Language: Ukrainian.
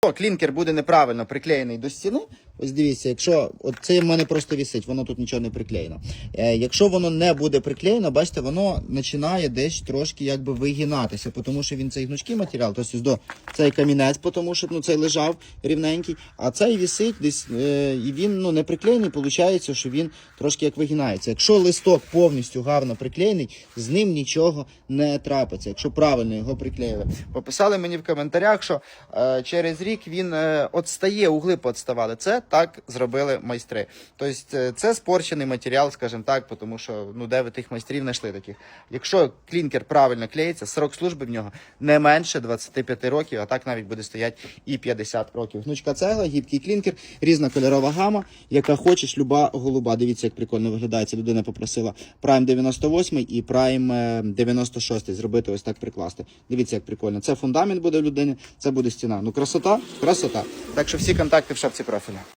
клінкер буде неправильно приклеєний до стіни, ось дивіться, якщо от це в мене просто вісить, воно тут нічого не приклеєно. Е, якщо воно не буде приклеєно, бачите, воно починає десь трошки якби вигинатися, тому що він цей гнучкий матеріал, тобто до цей камінець, тому що ну, цей лежав рівненький, а цей вісить десь е, і він ну, не приклеєний, виходить, що він трошки як вигинається. Якщо листок повністю гарно приклеєний, з ним нічого не трапиться, якщо правильно його приклеїли. Пописали мені в коментарях, що е, через рік він е, отстає, угли подставали. Це так зробили майстри. Тобто е, це спорчений матеріал, скажімо так, тому що ну де ви тих майстрів знайшли таких. Якщо клінкер правильно клеїться, срок служби в нього не менше 25 років, а так навіть буде стояти і 50 років. Гнучка цегла, гібкий клінкер, різна кольорова гама, яка хочеш, люба голуба. Дивіться, як прикольно виглядає. Ця людина попросила Prime 98 і Prime е, 96 зробити ось так прикласти. Дивіться, як прикольно. Це фундамент буде в людини, це буде стіна. Ну красота, красота. Так що всі контакти в шапці профіля.